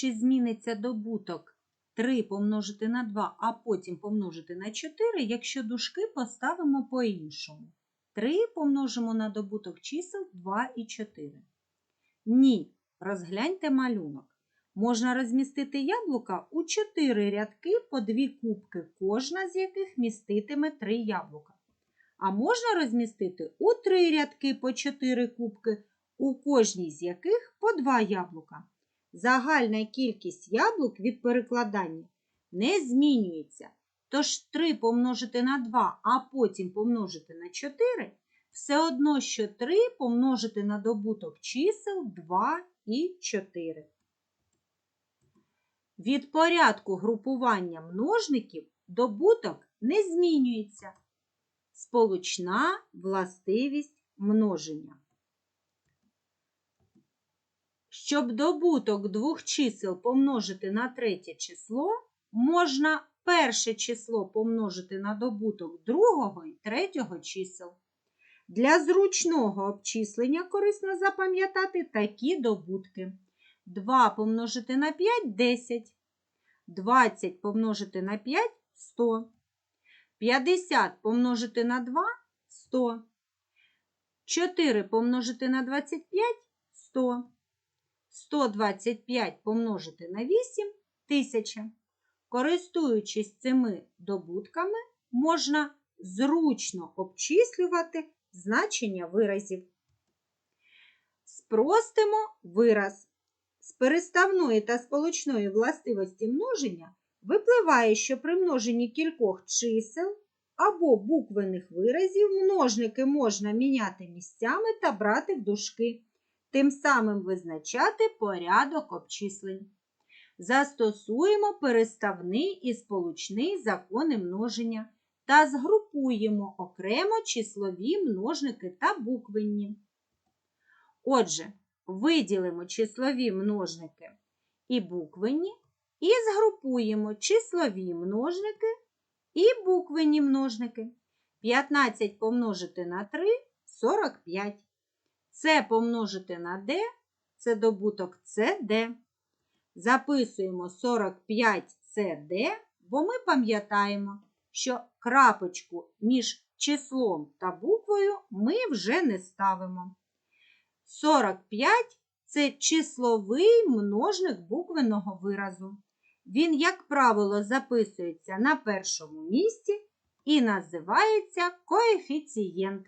чи зміниться добуток 3 помножити на 2, а потім помножити на 4, якщо дужки поставимо по-іншому. 3 помножимо на добуток чисел 2 і 4. Ні, розгляньте малюнок. Можна розмістити яблука у 4 рядки по 2 кубки, кожна з яких міститиме 3 яблука. А можна розмістити у 3 рядки по 4 кубки, у кожній з яких по 2 яблука. Загальна кількість яблук від перекладання не змінюється. Тож 3 помножити на 2, а потім помножити на 4 все одно, що 3 помножити на добуток чисел 2 і 4. Від порядку групування множників добуток не змінюється. Сполучна властивість множення. Щоб добуток двох чисел помножити на третє число, можна перше число помножити на добуток другого і третього чисел. Для зручного обчислення корисно запам'ятати такі добутки. 2 помножити на 5 – 10. 20 помножити на 5 – 100. 50 помножити на 2 – 100. 4 помножити на 25 – 100. 125 помножити на 8 – 1000. Користуючись цими добутками, можна зручно обчислювати значення виразів. Спростимо вираз. З переставної та сполучної властивості множення випливає, що при множенні кількох чисел або буквених виразів множники можна міняти місцями та брати в дужки, тим самим визначати порядок обчислень. Застосуємо переставний і сполучний закони множення та згрупуємо окремо числові множники та буквенні. Отже, виділимо числові множники і буквенні і згрупуємо числові множники і буквенні множники. 15 помножити на 3 – 45. Це помножити на d – це добуток CD. Записуємо 45 CD, бо ми пам'ятаємо, що крапочку між числом та буквою ми вже не ставимо. 45 це числовий множник буквеного виразу. Він, як правило, записується на першому місці і називається коефіцієнт.